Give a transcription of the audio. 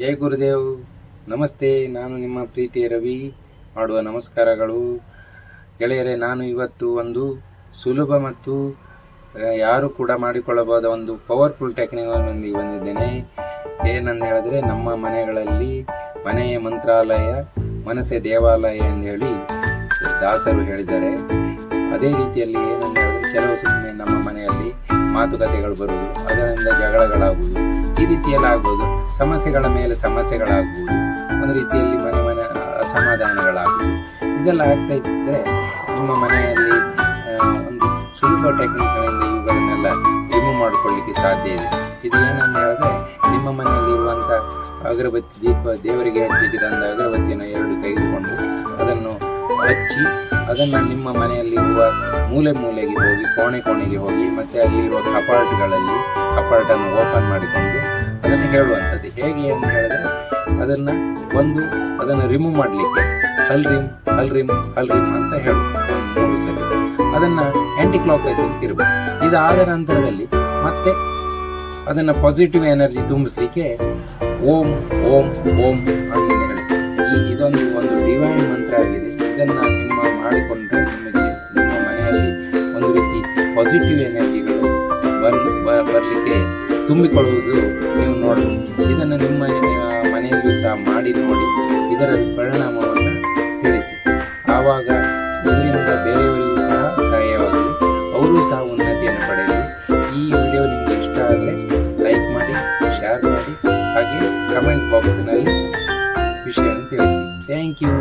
ಜೈ ಗುರುದೇವ್. ನಮಸ್ತೆ, ನಾನು ನಿಮ್ಮ ಪ್ರೀತಿ ರವಿ. ಮಾಡುವ ನಮಸ್ಕಾರಗಳು. ಗೆಳೆಯರೆ, ನಾನು ಇವತ್ತು ಒಂದು ಸುಲಭ ಮತ್ತು ಯಾರು ಕೂಡ ಮಾಡಿಕೊಳ್ಳಬಹುದ ಒಂದು ಪವರ್ಫುಲ್ ಟೆಕ್ನಿಕ್ನೊಂದಿಗೆ ಬಂದಿದ್ದೇನೆ. ಏನಂತ ಹೇಳಿದ್ರೆ, ನಮ್ಮ ಮನೆಗಳಲ್ಲಿ ಮನೆಯ ಮಂತ್ರಾಲಯ ಮನಸೆ ದೇವಾಲಯ ಎಂದು ಹೇಳಿ ದಾಸರು ಹೇಳಿದ್ದಾರೆ. ಅದೇ ರೀತಿಯಲ್ಲಿ ಏನಂತ ಹೇಳಿದ್ರೆ, ಕೆಲವು ಸುಮ್ಮನೆ ನಮ್ಮ ಮನೆಯಲ್ಲಿ ಮಾತುಕತೆಗಳು ಬರುವುದು, ಅದರಿಂದ ಜಗಳಗಳಾಗುವುದು, ಈ ರೀತಿಯಲ್ಲಿ ಆಗ್ಬೋದು ಸಮಸ್ಯೆಗಳ ಮೇಲೆ ಸಮಸ್ಯೆಗಳಾಗುವುದು, ಒಂದು ರೀತಿಯಲ್ಲಿ ಮನೆ ಮನೆ ಅಸಮಾಧಾನಗಳಾಗುವುದು ಇದೆಲ್ಲ ಆಗ್ತಾ ಇದ್ದರೆ ನಿಮ್ಮ ಮನೆಯಲ್ಲಿ ಒಂದು ಸುಲಭ ಟೆಕ್ನಿಕ್ಗಳಿಂದ ಇವುಗಳನ್ನೆಲ್ಲ ರಿಮೂವ್ ಮಾಡಿಕೊಳ್ಳಿಕ್ಕೆ ಸಾಧ್ಯ ಇದೆ. ಇದು ಏನಂತ ಹೇಳಿದ್ರೆ, ನಿಮ್ಮ ಮನೆಯಲ್ಲಿರುವಂಥ ಅಗರಬತ್ತಿ ದೀಪ ದೇವರಿಗೆ ಹಚ್ಚಲಿಕ್ಕೆ ತಂದ ಅಗರಬತ್ತಿಯನ್ನು ಎರಡು ತೆಗೆದುಕೊಂಡು ಹಚ್ಚಿ ಅದನ್ನು ನಿಮ್ಮ ಮನೆಯಲ್ಲಿರುವ ಮೂಲೆ ಮೂಲೆಗೆ ಹೋಗಿ, ಕೋಣೆ ಕೋಣೆಗೆ ಹೋಗಿ, ಮತ್ತು ಅಲ್ಲಿರುವ ಕಪಾರ್ಟ್ಗಳಲ್ಲಿ ಕಪಾಟನ್ನು ಓಪನ್ ಮಾಡಿಕೊಂಡು ಅದನ್ನು ಹೇಳುವಂಥದ್ದು. ಹೇಗೆ ಅಂತ ಹೇಳಿದ್ರೆ, ಅದನ್ನು ಒಂದು, ಅದನ್ನು ರಿಮೂವ್ ಮಾಡಲಿಕ್ಕೆ ಹಲ್ ರಿಮ್ ಹಲ್ ರಿಮ್ ಹಲ್ ರಿಮ್ ಅಂತ ಹೇಳಿ. ಮೂರು ಸಲ. ಅದನ್ನು ಆ್ಯಂಟಿ ಕ್ಲಾಕ್ ವೈಸ್ ಇರಬೇಕು. ಇದಾದ ನಂತರದಲ್ಲಿ ಮತ್ತೆ ಅದನ್ನು ಪಾಸಿಟಿವ್ ಎನರ್ಜಿ ತುಂಬಿಸ್ಲಿಕ್ಕೆ ಓಂ ಓಂ ಓಂ ಅಂತ ಹೇಳಿ. ಈ, ಇದೊಂದು ಪಾಸಿಟಿವ್ ಎನರ್ಜಿಗಳು ಬರ್ ಬರಲಿಕ್ಕೆ ತುಂಬಿಕೊಳ್ಳುವುದು ನೀವು ನೋಡಬಹುದು ಇದನ್ನು ನಿಮ್ಮ ಮನೆಯಲ್ಲೂ ಸಹ ಮಾಡಿ ನೋಡಿ, ಇದರ ಪರಿಣಾಮವನ್ನು ತಿಳಿಸಿ. ಆವಾಗ ಇದರಿಂದ ಬೇರೆಯವರಿಗೂ ಸಹ ಸಹಾಯವಾಗಲಿ. ಅವರು ಸಹ ಉನ್ನತಿಯನ್ನು ಪಡೆಯಲಿ. ಈ ವಿಡಿಯೋ ನಿಮಗೆ ಇಷ್ಟ ಆದರೆ ಲೈಕ್ ಮಾಡಿ, ಶೇರ್ ಮಾಡಿ, ಹಾಗೆ ಕಮೆಂಟ್ ಬಾಕ್ಸ್ನಲ್ಲಿ ವಿಷಯವನ್ನು ತಿಳಿಸಿ. Thank you.